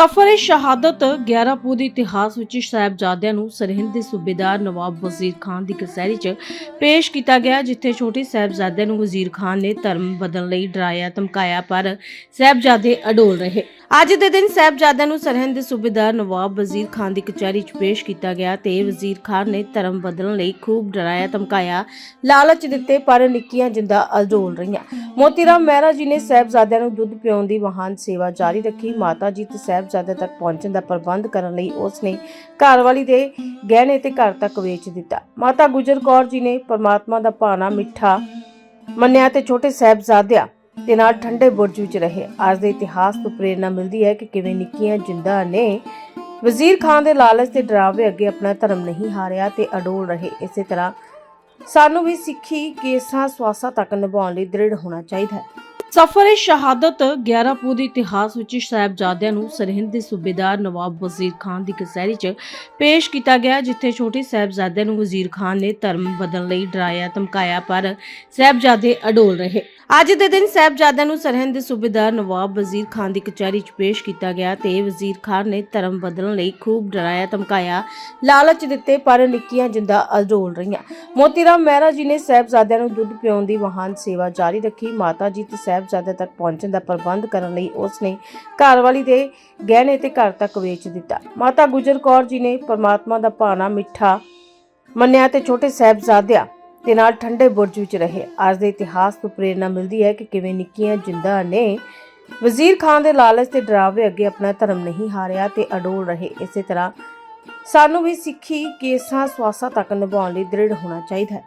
ਸਫਰ ਸ਼ਹਾਦਤ 11 ਪੂ ਦੇ ਇਤਿਹਾਸ ਵਿੱਚ ਸਾਹਿਬਜ਼ਾਦਿਆਂ ਨੂੰ ਸਰਹਿੰਦ ਦੇ ਸੂਬੇਦਾਰ ਨਵਾਬ ਵਜ਼ੀਰ ਖਾਨ ਦੀ ਕਚਹਿਰੀ 'ਚ ਪੇਸ਼ ਕੀਤਾ ਗਿਆ, ਜਿੱਥੇ ਛੋਟੇ ਸਾਹਿਬਜ਼ਾਦਿਆਂ ਨੂੰ ਵਜ਼ੀਰ ਖਾਨ ਨੇ ਧਰਮ ਬਦਲਣ ਲਈ ਡਰਾਇਆ, ਧਮਕਾਇਆ, ਪਰ ਸਾਹਿਬਜ਼ਾਦੇ ਅਡੋਲ ਰਹੇ। ਅੱਜ ਦੇ ਦਿਨ ਸਾਹਿਬਜ਼ਾਦਿਆਂ ਨੂੰ ਸਰਹਿੰਦ ਦੇ ਸੂਬੇਦਾਰ ਨਵਾਬ ਵਜ਼ੀਰ ਖਾਨ ਦੀ ਕਚਹਿਰੀ 'ਚ ਪੇਸ਼ ਕੀਤਾ ਗਿਆ ਤੇ ਵਜ਼ੀਰ ਖਾਨ ਨੇ ਧਰਮ ਬਦਲਣ ਲਈ ਖੂਬ ਡਰਾਇਆ, ਧਮਕਾਇਆ, ਲਾਲਚ ਦਿੱਤੇ, ਪਰ ਨਿੱਕੀਆਂ ਜਿੰਦਾ ਅਡੋਲ ਰਹੀਆਂ। ਮੋਤੀ ਮਹਿਰਾ ਜੀ ਨੇ ਸਾਹਿਬਜ਼ਾਦਿਆਂ ਨੂੰ ਦੁੱਧ ਪਿਆਉਣ ਦੀ ਮਹਾਨ ਸੇਵਾ ਜਾਰੀ ਰੱਖੀ। ਮਾਤਾ ਜੀ ਤੇ ਸਾਹਿਬਜ਼ਾਦੇ ਤੱਕ ਪਹੁੰਚਣ ਦਾ ਪ੍ਰਬੰਧ ਕਰਨ ਲਈ ਉਸ ਨੇ ਘਰਵਾਲੀ ਦੇ ਗਹਿਣੇ ਤੇ ਘਰ ਤੱਕ ਵੇਚ ਦਿੱਤਾ। ਮਾਤਾ ਗੁਜਰ ਕੌਰ ਜੀ ਨੇ ਪਰਮਾਤਮਾ ਦਾ ਭਾਣਾ ਮਿੱਠਾ ਮੰਨਿਆ ਤੇ ਛੋਟੇ ਸਾਹਿਬਜ਼ਾਦਿਆਂ ਦੇ ਨਾਲ ਠੰਡੇ ਬੁਰਜ ਵਿੱਚ ਰਹੇ। ਅੱਜ ਦੇ ਇਤਿਹਾਸ ਤੋਂ ਪ੍ਰੇਰਣਾ ਮਿਲਦੀ ਹੈ ਕਿ ਕਿਵੇਂ ਨਿੱਕੀਆਂ ਜਿੰਦਾ ਨੇ ਵਜ਼ੀਰ ਖਾਨ ਦੇ ਲਾਲਚ ਤੇ ਡਰਾਵੇ ਅੱਗੇ ਆਪਣਾ ਧਰਮ ਨਹੀਂ ਹਾਰਿਆ ਤੇ ਅਡੋਲ ਰਹੇ। ਇਸੇ ਤਰ੍ਹਾਂ ਸਾਨੂੰ ਵੀ ਸਿੱਖੀ ਕੇਸਾਂ ਸਵਾਸਾਂ ਤੱਕ ਨਿਭਾਉਣ ਲਈ ਦ੍ਰਿੜ ਹੋਣਾ ਚਾਹੀਦਾ ਹੈ। ਸਫਰ ਸ਼ਹਾਦਤ 11 ਪੂ ਦੇ ਇਤਿਹਾਸ ਵਿੱਚ ਸਾਹਿਬਜ਼ਾਦਿਆਂ ਨੂੰ ਸਰਹਿੰਦ ਦੇ ਸੂਬੇਦਾਰ ਨਵਾਬ ਵਜ਼ੀਰ ਖਾਨ ਦੀ ਕਚਹਿਰੀ 'ਚ ਪੇਸ਼ ਕੀਤਾ ਗਿਆ, ਜਿੱਥੇ ਛੋਟੇ ਸਾਹਿਬਜ਼ਾਦਿਆਂ ਨੂੰ ਵਜ਼ੀਰ ਖਾਨ ਨੇ ਧਰਮ ਬਦਲਣ ਲਈ ਡਰਾਇਆ, ਧਮਕਾਇਆ, ਪਰ ਸਾਹਿਬਜ਼ਾਦੇ ਅਡੋਲ ਰਹੇ। ਅੱਜ ਦੇ ਦਿਨ ਸਾਹਿਬਜ਼ਾਦਿਆਂ ਨੂੰ ਸਰਹਿੰਦ ਦੇ ਸੂਬੇਦਾਰ ਨਵਾਬ ਵਜ਼ੀਰ ਖਾਨ ਦੀ ਕਚਹਿਰੀ 'ਚ ਪੇਸ਼ ਕੀਤਾ ਗਿਆ ਤੇ ਵਜ਼ੀਰ ਖਾਨ ਨੇ ਧਰਮ ਬਦਲਣ ਲਈ ਖੂਬ ਡਰਾਇਆ, ਧਮਕਾਇਆ, ਲਾਲਚ ਦਿੱਤੇ, ਪਰ ਨਿੱਕੀਆਂ ਜਿੰਦਾ ਅਡੋਲ ਰਹੀਆਂ। ਮੋਤੀ ਰਾਮ ਮਹਿਰਾ ਜੀ ਨੇ ਸਾਹਿਬਜ਼ਾਦਿਆਂ ਨੂੰ ਦੁੱਧ ਪਿਆਉਣ ਦੀ ਮਹਾਨ ਸੇਵਾ ਜਾਰੀ ਰੱਖੀ। ਮਾਤਾ ਜੀ ਤੇ ਸਾਹਿਬਜ਼ਾਦੇ ਤੱਕ ਪਹੁੰਚਣ ਦਾ ਪ੍ਰਬੰਧ ਕਰਨ ਲਈ ਉਸ ਨੇ ਘਰਵਾਲੀ ਦੇ ਗਹਿਣੇ ਤੇ ਘਰ ਤੱਕ ਵੇਚ ਦਿੱਤਾ। ਮਾਤਾ ਗੁਜਰ ਕੌਰ ਜੀ ਨੇ ਪਰਮਾਤਮਾ ਦਾ ਭਾਣਾ ਮਿੱਠਾ ਮੰਨਿਆ ਤੇ ਛੋਟੇ ਸਾਹਿਬਜ਼ਾਦਿਆਂ ਦੇ ਨਾਲ ਠੰਡੇ ਬੁਰਜ ਵਿੱਚ ਰਹੇ। ਅੱਜ ਦੇ ਇਤਿਹਾਸ ਤੋਂ ਪ੍ਰੇਰਣਾ ਮਿਲਦੀ ਹੈ ਕਿ ਕਿਵੇਂ ਨਿੱਕੀਆਂ ਜਿੰਦਾ ਨੇ ਵਜ਼ੀਰ ਖਾਨ ਦੇ ਲਾਲਚ ਤੇ ਡਰਾਵੇ ਅੱਗੇ ਆਪਣਾ ਧਰਮ ਨਹੀਂ ਹਾਰਿਆ ਤੇ ਅਡੋਲ ਰਹੇ। ਇਸੇ ਤਰ੍ਹਾਂ ਸਾਨੂੰ ਵੀ ਸਿੱਖੀ, ਕੇਸਾਂ, ਸਵਾਸਾਂ ਤੱਕ ਨਿਭਾਉਣ ਲਈ ਦ੍ਰਿੜ ਹੋਣਾ ਚਾਹੀਦਾ ਹੈ।